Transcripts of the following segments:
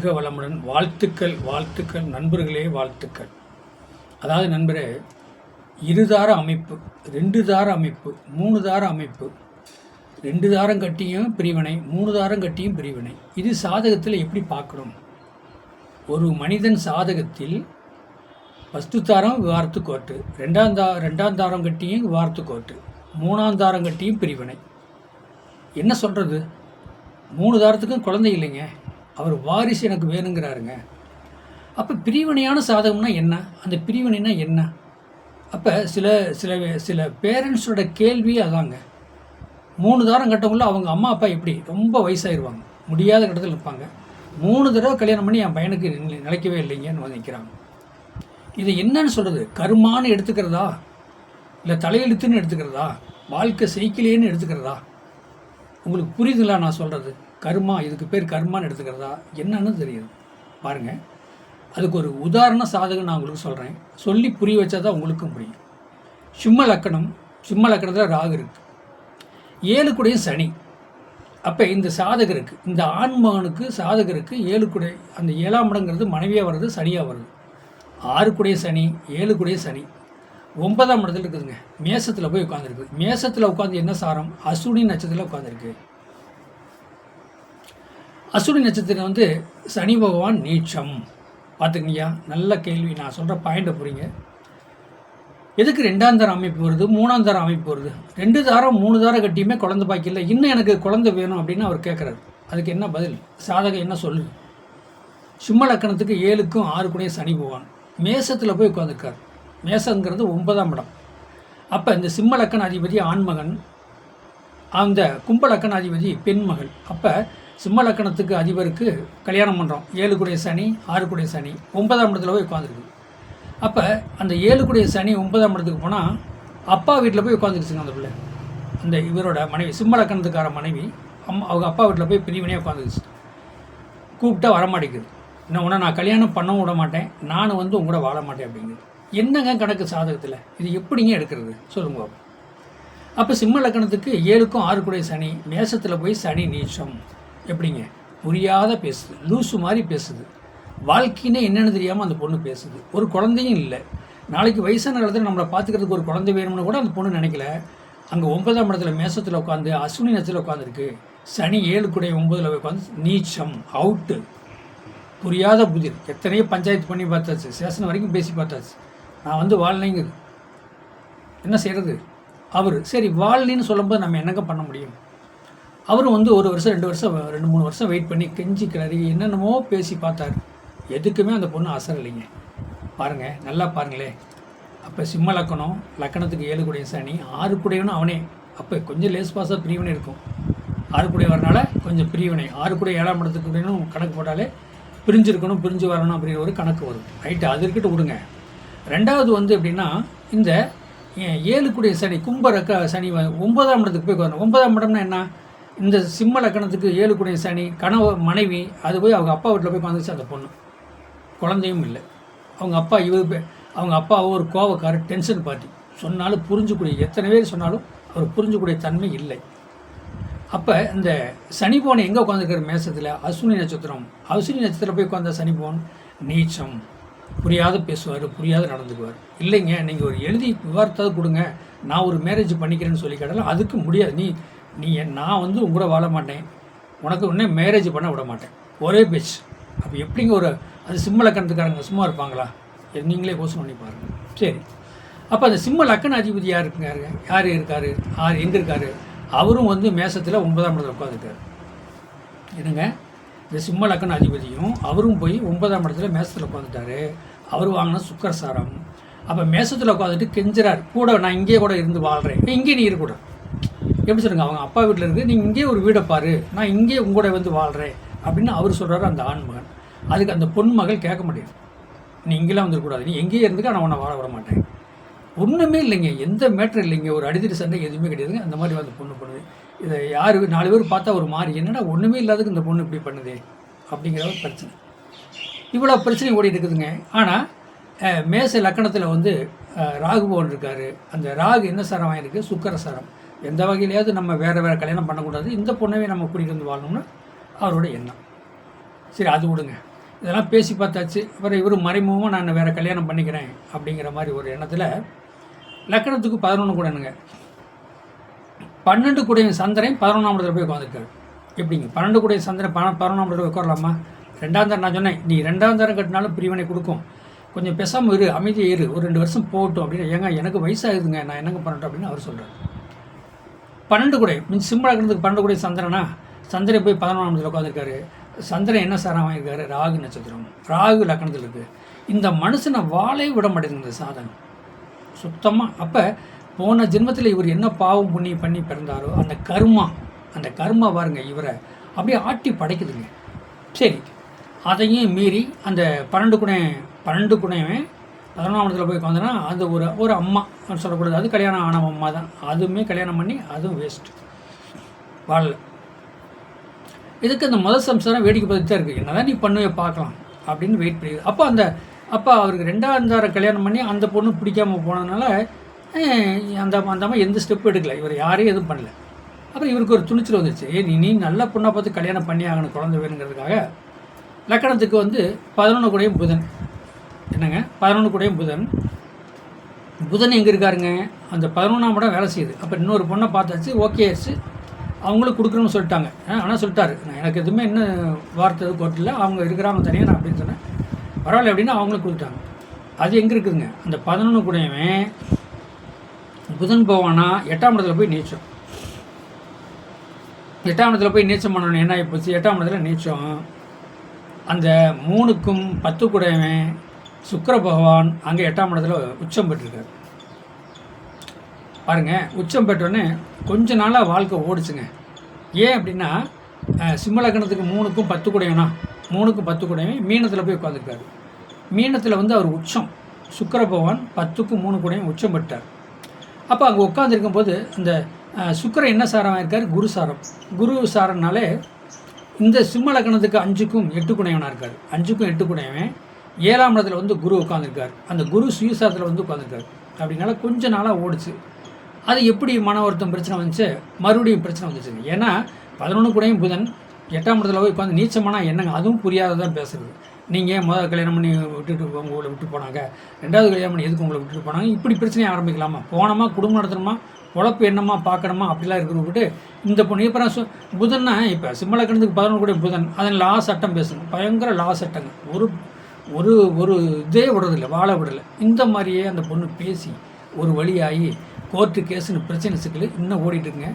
மிக வளமுடன் வாழ்த்துக்கள் வாழ்த்துக்கள் நண்பர்களே வாழ்த்துக்கள். அதாவது நண்பரே இருதார அமைப்பு ரெண்டு தார அமைப்பு மூணு தார அமைப்பு. ரெண்டு தாரம் கட்டியும் பிரிவினை மூணு தாரம் கட்டியும் பிரிவினை. இது சாதகத்தில் எப்படி பார்க்கணும்? ஒரு மனிதன் சாதகத்தில் ஃபஸ்ட்டு தாரம் விவாரத்து கோட்டு ரெண்டாம் தா ரெண்டாம் தாரம் கட்டியும் விவாரத்து கோட்டு மூணாம் தாரம் கட்டியும் பிரிவினை. என்ன சொல்கிறது மூணு தாரத்துக்கும் குழந்தை இல்லைங்க. அவர் வாரிசு எனக்கு வேணுங்கிறாருங்க. அப்போ பிரிவினையான சாதகம்னா என்ன? அந்த பிரிவினைனா என்ன? அப்போ சில சில சில பேரண்ட்ஸோட கேள்வி அதாங்க. மூணு தாரம் கட்டவங்கள அவங்க அம்மா அப்பா எப்படி? ரொம்ப வயசாயிருவாங்க. முடியாத கட்டத்தில் இருப்பாங்க. மூணு தடவை கல்யாணம் பண்ணி என் பையனுக்கு நினைக்கவே நிலைக்கவே இல்லைங்கன்னு வந்து நிற்கிறாங்க இது என்னன்னு சொல்கிறது கருமான்னு எடுத்துக்கிறதா? இல்லை தலையெழுத்துன்னு எடுத்துக்கிறதா? வாழ்க்கை செய்கிலேன்னு எடுத்துக்கிறதா? உங்களுக்கு புரியுதுங்களா நான் சொல்கிறது கர்மா இதுக்கு பேர் கர்மான்னு எடுத்துக்கிறதா? என்னன்னு தெரியுது. பாருங்கள் அதுக்கு ஒரு உதாரண சாதகம் நான் உங்களுக்கு சொல்கிறேன் சொல்லி புரிய வச்சா தான் உங்களுக்கும் புரியும். சிம்ம லக்கணம் சிம்ம லக்கணத்தில் ராகு இருக்குது ஏழு கூடைய சனி. அப்போ இந்த சாதகருக்கு இந்த ஆண்மகனுக்கு சாதகருக்கு ஏழு குடை அந்த ஏழாம் இடங்கிறது மனைவியாக வருது சனியாக வருது. ஆறு குடைய சனி ஏழு குடைய சனி. ஒன்பதாம் இடத்துல இருக்குதுங்க. மேசத்தில் போய் உட்காந்துருக்கு மேசத்தில் உட்காந்து என்ன சாரம்? அசுனி நட்சத்திரத்தில் உட்காந்துருக்கு அசுனி நட்சத்திரம் வந்து சனி பகவான் நீச்சம். பார்த்துக்கங்கய்யா நல்ல கேள்வி. நான் சொல்கிற பாயிண்ட்டை புரியுங்க. எதுக்கு ரெண்டாம் தரம் அமைப்பு வருது? மூணாம் தரம் அமைப்பு வருது. ரெண்டு தாரம் மூணு தாரம் கட்டியுமே குழந்தை பாய்க்கல இன்னும் எனக்கு குழந்தை வேணும் அப்படின்னு அவர் கேட்குறாரு அதுக்கு என்ன பதில்? சாதகம் என்ன சொல்லு சிம்ம லக்கணத்துக்கு ஏழுக்கும் ஆறு கூடயும் சனி பகவான். மேசத்தில் போய் உட்காந்துருக்கார் மேசங்கிறது ஒன்பதாம் இடம். அப்போ இந்த சிம்ம லக்கண அதிபதி ஆண்மகன் அந்த கும்ப லக்கண அதிபதி பெண்மகள். அப்போ சிம்ம லக்கணத்துக்கு அதிபருக்கு கல்யாணம் பண்ணுறோம் ஏழு குடைய சனி ஆறு குடைய சனி. ஒன்பதாம் இடத்துல போய் உட்காந்துருக்கு அப்போ அந்த ஏழு குடைய சனி ஒன்பதாம் இடத்துக்கு போனால் அப்பா வீட்டில் போய் உட்காந்துருச்சுங்க அந்த பிள்ளை. அந்த இவரோட மனைவி சிம்ம லக்கணத்துக்கார மனைவி அம்மா அவங்க அப்பா வீட்டில் போய் பிரிவினையாக உட்காந்துருச்சு கூப்பிட்டா வரமாட்டேங்குது. என்ன உன்னை நான் கல்யாணம் பண்ணவும் விட மாட்டேன். நானும் வந்து உங்க கூட வாழ மாட்டேன் அப்படிங்குது. என்னங்க கணக்கு சாதகத்தில்? இது எப்படிங்க எடுக்கிறது? சொல்லுங்க அப்போ சிம்ம லக்கணத்துக்கு ஏழுக்கும் ஆறு கூடிய சனி மேசத்தில் போய் சனி நீச்சம். எப்படிங்க? புரியாத பேசுது. லூசு மாதிரி பேசுது. வாழ்க்கைன்னே என்னென்னு தெரியாமல் அந்த பொண்ணு பேசுது. ஒரு குழந்தையும் இல்லை. நாளைக்கு வயசான காலத்தில் நம்மளை பார்த்துக்கிறதுக்கு ஒரு குழந்தை வேணும்னு கூட அந்த பொண்ணு நினைக்கல. அங்கே ஒன்பதாம் இடத்துல மேசத்தில் உட்காந்து அஸ்வினி நட்சத்திரம் உட்காந்துருக்கு சனி ஏழு கூடிய ஒன்பதில் உட்காந்து நீச்சம் அவுட்டு. புரியாத புதிர். எத்தனையோ பஞ்சாயத்து பண்ணி பார்த்தாச்சு. சேஷன் வரைக்கும் பேசி பார்த்தாச்சு. நான் வந்து வாழ்லைங்குது என்ன செய்கிறது அவர். சரி வாழ்லின்னு சொல்லும்போது நம்ம என்னங்க பண்ண முடியும்? அவரும் வந்து ஒரு வருஷம் ரெண்டு வருஷம் ரெண்டு மூணு வருஷம் வெயிட் பண்ணி கெஞ்சி கிளறி என்னென்னமோ பேசி பார்த்தாரு. எதுக்குமே அந்த பொண்ணு அசர் இல்லைங்க பாருங்கள் நல்லா பாருங்களேன் அப்போ சிம்ம லக்கணம் லக்கணத்துக்கு ஏழு கூடிய சனி ஆறு கூடையவனும் அவனே. அப்போ கொஞ்சம் லேஸ் பாஸாக பிரிவினை இருக்கும். ஆறு கூடிய வரனால கொஞ்சம் பிரிவினை. ஆறு கூட ஏழாம் இடத்துக்கு அப்படின்னு கணக்கு போட்டாலே பிரிஞ்சிருக்கணும் பிரிஞ்சு வரணும் அப்படிங்கிற ஒரு கணக்கு வரும். ரைட்டு அது இருக்கட்டும் விடுங்க. ரெண்டாவது வந்து எப்படின்னா இந்த ஏழு கூடிய சனி கும்ப ரக்க சனி ஒன்பதாம் இடத்துக்கு போய் வரணும் ஒன்பதாம் இடம்னா என்ன? இந்த சிம்ம லக்கணத்துக்கு ஏழு கூடிய சனி கணவ மனைவி அது போய் அவங்க அப்பா வீட்டில் போய் உட்காந்துச்சு அந்த பொண்ணு. குழந்தையும் இல்லை. அவங்க அப்பா இவர் அவங்க அப்பாவோ ஒரு கோவக்காரர் டென்ஷன் பார்ட்டி சொன்னாலும் புரிஞ்சுக்கூடிய எத்தனை பேர் சொன்னாலும் அவர் புரிஞ்சுக்கூடிய தன்மை இல்லை. அப்போ இந்த சனி போன் எங்கே உட்காந்துருக்கிற மேசத்தில். அஸ்வினி நட்சத்திரம். அஸ்வினி நட்சத்திரம் போய் உட்காந்த சனி போன் நீச்சம் புரியாத பேசுவார் புரியாத நடந்துக்குவார். இல்லைங்க நீங்கள் ஒரு எழுதி விவரத்தாவது கொடுங்க. நான் ஒரு மேரேஜ் பண்ணிக்கிறேன்னு சொல்லி கேட்டாலும் அதுக்கு முடியாது. நீ நீ என்- நான் வந்து உங்க கூட வாழ மாட்டேன். உனக்கு உடனே மேரேஜ் பண்ண விட மாட்டேன். ஒரே பேச்சு. அப்போ எப்படிங்க ஒரு அது சிம்ம லக்கணத்துக்காரங்க சும்மா இருப்பாங்களா? நீங்களே கோஷம் பண்ணி பாருங்க. சரி. அப்போ அந்த சிம்ம லக்கண அதிபதி யார் இருக்காரு? யாருங்க யார் இருக்கார்? யார் எங்கே இருக்கார்? அவரும் வந்து மேசத்தில் ஒன்பதாம் இடத்துல உட்காந்துருக்காரு என்னங்க? இந்த சிம்ம லக்கண அதிபதியும் அவரும் போய் ஒன்பதாம் இடத்துல மேசத்தில் உட்காந்துட்டாரு அவர் வாங்கின சுக்கரசாரம். அப்போ மேசத்தில் உட்காந்துட்டு கெஞ்சுறார். கூட நான் இங்கேயே கூட இருந்து வாழ்கிறேன் இங்கே நீ இருக்கக்கூடாது எப்படி சொல்லுங்க அவங்க அப்பா வீட்டில் இருந்து நீங்கள் இங்கேயே ஒரு வீடை பாரு நான் இங்கேயே உங்க கூட வந்து வாழ்கிறேன் அப்படின்னு அவர் சொல்கிறாரு அந்த ஆண்மகன் அதுக்கு அந்த பொன் மகள் கேட்க முடியாது நீ இங்கெல்லாம் வந்துடக்கூடாது நீ எங்கேயே இருந்துக்க நான் உன்னை வாழ விட மாட்டேன். ஒன்றுமே இல்லைங்க எந்த மேட்ரு இல்லைங்க ஒரு அடித்தடி சண்டை எதுவுமே கிடையாதுங்க அந்த மாதிரி வந்து பொண்ணு பண்ணுது. இதை யார் நாலு பேர் பார்த்தா ஒரு மாதிரி என்னடா ஒன்றுமே இல்லாததுக்கு இந்த பொண்ணு இப்படி பண்ணுதே அப்படிங்கிற ஒரு பிரச்சனை. இவ்வளோ பிரச்சனை ஓடி இருக்குதுங்க. ஆனால் மேச லக்கணத்தில் வந்து ராகு பவன் இருக்கார். அந்த ராகு என்ன சரம் வாங்கியிருக்கு? சுக்கர சரம். எந்த வகையிலையாவது நம்ம வேறு வேறு கல்யாணம் பண்ணக்கூடாது. இந்த பொண்ணவே நம்ம கூட்டிகிட்டு வந்து வாழணும்னு அவரோட எண்ணம். சரி அது விடுங்க. இதெல்லாம் பேசி பார்த்தாச்சு. அப்புறம் இவர் மறைமுகமாக நான் வேறு கல்யாணம் பண்ணிக்கிறேன் அப்படிங்கிற மாதிரி ஒரு எண்ணத்தில் லக்கணத்துக்கு பதினொன்று கூடனுங்க பன்னெண்டு கூடிய சந்திரன் பதினொன்றாம் இடத்துல போய் உட்காந்துருக்காரு எப்படிங்க? பன்னெண்டு கூடிய சந்திரன் பண பதினொன்றாம் இடத்துல உட்காரலாமா? ரெண்டாம் தரம் நான் சொன்னேன். நீ ரெண்டாம் தரம் கட்டினாலும் பிரிவினை கொடுக்கும். கொஞ்சம் பெசாமல் இரு அமைதி இரு. ஒரு ரெண்டு வருஷம் போகட்டும் அப்படின்னு. ஏங்க எனக்கு வயசாகுதுங்க நான் என்னங்க பண்ணட்டும் அப்படின்னு அவர் சொல்கிறார் பன்னெண்டு குடை மீன் சிம்பிளாக இருக்கிறதுக்கு பன்னெண்டு குடை சந்திரனா? சந்திரன் போய் பதினொன்றாம் இடத்துல உட்காந்துருக்காரு சந்திரன் என்ன சாரம் வாங்கியிருக்காரு? ராகு நட்சத்திரம். ராகு லக்னத்தில் இருக்குது இந்த மனுஷனை வாழை விட மாட்டேங்குது சாதனம். சுத்தமாக அப்போ போன ஜென்மத்தில் இவர் என்ன பாவம் புண்ணியம் பண்ணி பிறந்தாரோ அந்த கர்மா அந்த கர்மா பாருங்க இவரை அப்படியே ஆட்டி படைக்குதுங்க. சரி அதையும் மீறி அந்த பன்னெண்டு குணம் பன்னெண்டு குணையவன் பதினொன்றாம் போய் உட்காந்தனா அது ஒரு ஒரு அம்மா சொல்லக்கூடாது. அது கல்யாணம் ஆன அம்மா தான். அதுவுமே கல்யாணம் பண்ணி அதுவும் வேஸ்ட்டு வாழல. இதுக்கு அந்த முதல் சம்சாரம் வேடிக்கை பார்த்துட்டு தான் இருக்குது என்னதான் நீ பண்ணுவே பார்க்கலாம் அப்படின்னு வெயிட் பண்ணிடுது அப்போ அந்த அப்போ அவருக்கு ரெண்டாவது தாரம் கல்யாணம் பண்ணி அந்த பொண்ணு பிடிக்காமல் போனதுனால அந்த அந்த அம்மா எந்த ஸ்டெப் எடுக்கல. இவர் யாரையும் எதுவும் பண்ணல. அப்புறம் இவருக்கு ஒரு துணிச்சல் வந்துச்சு ஏ நீ நீ நல்ல பொண்ணை பார்த்து கல்யாணம் பண்ணி ஆகணும் குழந்தை வேணுங்கிறதுக்காக. லக்கணத்துக்கு வந்து பதினொன்று கூடயும் புதன். என்னங்க? பதினொன்று கூடயும் புதன். புதன் எங்கே இருக்காருங்க? அந்த பதினொன்றாம் இடம் வேலை செய்யுது. அப்போ இன்னொரு பொண்ணை பார்த்தாச்சு ஓகே ஆயிடுச்சு. அவங்களும் கொடுக்குறோன்னு சொல்லிட்டாங்க. ஆனால் சொல்லிட்டாரு. நான் எனக்கு எதுவுமே இன்னும் வார்த்தை எதுவும் கொட்டில்ல அவங்க இருக்கிறாங்க தனியாக நான் அப்படின்னு சொன்னேன். பரவாயில்ல அப்படின்னா அவங்களும் கொடுத்துட்டாங்க. அது எங்கே இருக்குதுங்க? அந்த பதினொன்று கூடயவன் புதன் போவானா எட்டாம் இடத்துல போய் நீச்சம். எட்டாம் இடத்துல போய் நீச்சம் பண்ணணும். என்ன ஆகி போச்சு? எட்டாம் இடத்துல நீச்சம். அந்த மூணுக்கும் பத்து கூடவன் சுக்கர பகவான் அங்கே எட்டாம் இடத்துல உச்சம் பெற்றிருக்காரு. பாருங்க உச்சம் பெற்றோன்னே கொஞ்ச நாளாக வாழ்க்கை ஓடிச்சுங்க. ஏன் அப்படின்னா சிம்மலக்கணத்துக்கு மூணுக்கும் பத்து கூடையனா? மூணுக்கும் பத்து கூடையும் மீனத்தில் போய் உட்காந்துருக்காரு மீனத்தில் வந்து அவர் உச்சம். சுக்கர பகவான் பத்துக்கும் மூணு கூடையும் உச்சம் பெற்றார். அப்போ அங்கே உட்காந்துருக்கும் போது அந்த சுக்கர என்ன சாரமாக இருக்கார் குரு சாரம். குரு சாரம்னாலே இந்த சிம்மலக்கணத்துக்கு அஞ்சுக்கும் எட்டு குணையவனாக இருக்கார். அஞ்சுக்கும் எட்டு குணையவன் ஏழாம் இடத்துல வந்து குரு உட்காந்துருக்கார் அந்த குரு சுயசாரத்தில் வந்து உட்காந்துருக்காரு அப்படினால கொஞ்ச நாளாக ஓடிச்சு. அது எப்படி மன ஒருத்தம் பிரச்சனை வந்துச்சு? மறுபடியும் பிரச்சனை வந்துச்சு ஏன்னா பதினொன்று கூடயும் புதன் எட்டாம் இடத்துல போய் உட்காந்து நீச்சமானா என்னங்க? அதுவும் புரியாததான் பேசுறது. நீங்கள் ஏன் முதல் கல்யாணம் பண்ணி விட்டுட்டு உங்களை விட்டு போனாங்க? ரெண்டாவது கல்யாணம் பண்ணி எதுக்கு உங்களை விட்டுட்டு போனாங்க? இப்படி பிரச்சனையை ஆரம்பிக்கலாமா? போனோமா? குடும்பம் நடத்தணுமா? உழப்பு என்னமா பார்க்கணுமா? அப்படிலாம் இருக்கிற விட்டு இந்த பொண்ணு இப்போ நான் புதன்னா இப்போ சிம்மலக்கணத்துக்கு பதினொன்று கூட புதன். அதன் லா சட்டம் பேசணும். பயங்கர லா சட்டங்க. ஒரு ஒரு ஒரு இதே விடுறதில்ல வாழ விடலை. இந்த மாதிரியே அந்த பொண்ணு பேசி ஒரு வழியாகி கோர்ட்டு கேஸுன்னு பிரச்சனை சிக்கல் இன்னும் ஓடிட்டு இருக்குங்க.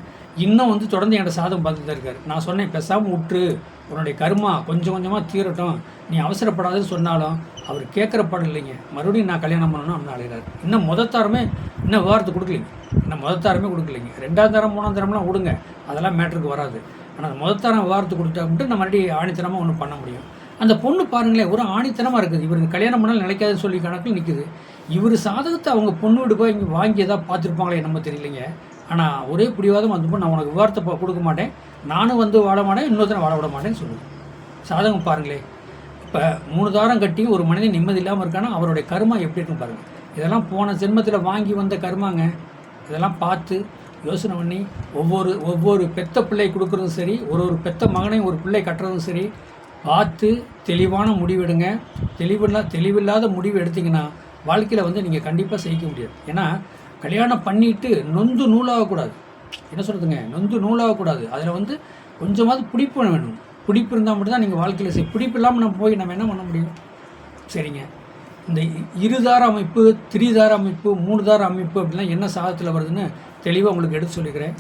இன்னும் வந்து தொடர்ந்து என்னோட சாதம் பார்த்துட்டு தான் இருக்காரு. நான் சொன்னேன் பேசாமல் விட்டு உன்னுடைய கருமா கொஞ்சம் கொஞ்சமாக தீரட்டும். நீ அவசரப்படாதுன்னு சொன்னாலும் அவர் கேட்குற படம் இல்லைங்க. மறுபடியும் நான் கல்யாணம் பண்ணணும் அப்படின்னு அழைகிறார் இன்னும் முதத்தாரமே இன்னும் விவகாரத்து கொடுக்கலைங்க. இன்னும் முதத்தாரமே கொடுக்கலைங்க. ரெண்டாம் தரம் மூணாம் தரம்லாம் விடுங்க. அதெல்லாம் மேட்ருக்கு வராது. ஆனால் அந்த முதத்தாரம் விவகாரத்து கொடுத்தா மட்டும் நம்ம மறுபடியும் ஆணித்தனமாக ஒன்று பண்ண முடியும். அந்த பொண்ணு பாருங்களேன் ஒரு ஆணித்தனமாக இருக்குது. இவருக்கு கல்யாணம் பண்ணால் நினைக்காதுன்னு சொல்லி கணக்கில் நிற்குது இவர் சாதகத்தை அவங்க பொண்ணு வீடு போய் இங்கே வாங்கி எதாவது பார்த்துருப்பாங்களே நம்ம தெரியலைங்க. ஆனால் ஒரே பிடிவாதம் அந்த பொண்ணு நான் உனக்கு விவாரத்தை கொடுக்க மாட்டேன். நானும் வந்து வாழ மாட்டேன் இன்னொருத்தனை வாழ விட மாட்டேன்னு சொல்லுது. சாதகம் பாருங்களேன் இப்போ மூணு தாரம் கட்டி ஒரு மனிதன் நிம்மதி இல்லாமல் இருக்கானா? அவருடைய கருமா எப்படி இருக்கும் பாருங்கள் இதெல்லாம் போன ஜென்மத்தில் வாங்கி வந்த கருமாங்க. இதெல்லாம் பார்த்து யோசனை பண்ணி ஒவ்வொரு ஒவ்வொரு பெத்த பிள்ளை கொடுக்குறதும் சரி ஒரு ஒரு பெத்த மகனையும் ஒரு பிள்ளை கட்டுறதும் சரி பார்த்து தெளிவான முடிவெடுங்க. தெளிவில்லா தெளிவில்லாத முடிவு எடுத்தீங்கன்னா வாழ்க்கையில் வந்து நீங்கள் கண்டிப்பாக செய்ய முடியாது. ஏன்னா கல்யாணம் பண்ணிட்டு நொந்து நூலாகக்கூடாது. என்ன சொல்கிறதுங்க நொந்து நூலாகக்கூடாது. அதில் வந்து கொஞ்சமாவது பிடிப்பு வேணும். பிடிப்பு இருந்தால் மட்டும்தான் நீங்கள் வாழ்க்கையில் செய் பிடிப்பு இல்லாமல் நம்ம போய் நம்ம என்ன பண்ண முடியும்? சரிங்க. இந்த இ- இருதார அமைப்பு திரிதார அமைப்பு மூணுதார அமைப்பு அப்படிலாம் என்ன சாதத்தில் வருதுன்னு தெளிவாக உங்களுக்கு எடுத்து சொல்லிக்கிறேன்.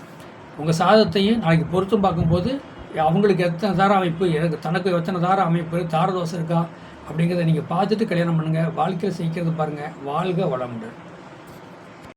உங்கள் சாதத்தையும் நாளைக்கு பொருத்தம் பார்க்கும்போது அவங்களுக்கு எத்தனை தார அமைப்பு? எனக்கு தனக்கு எத்தனை தார அமைப்பு? தார இருக்கா? அப்படிங்கிறத நீங்கள் பார்த்துட்டு கல்யாணம் பண்ணுங்கள் வாழ்க்கையில் செய்கிறது பாருங்கள் வாழ்க வளமுடன்.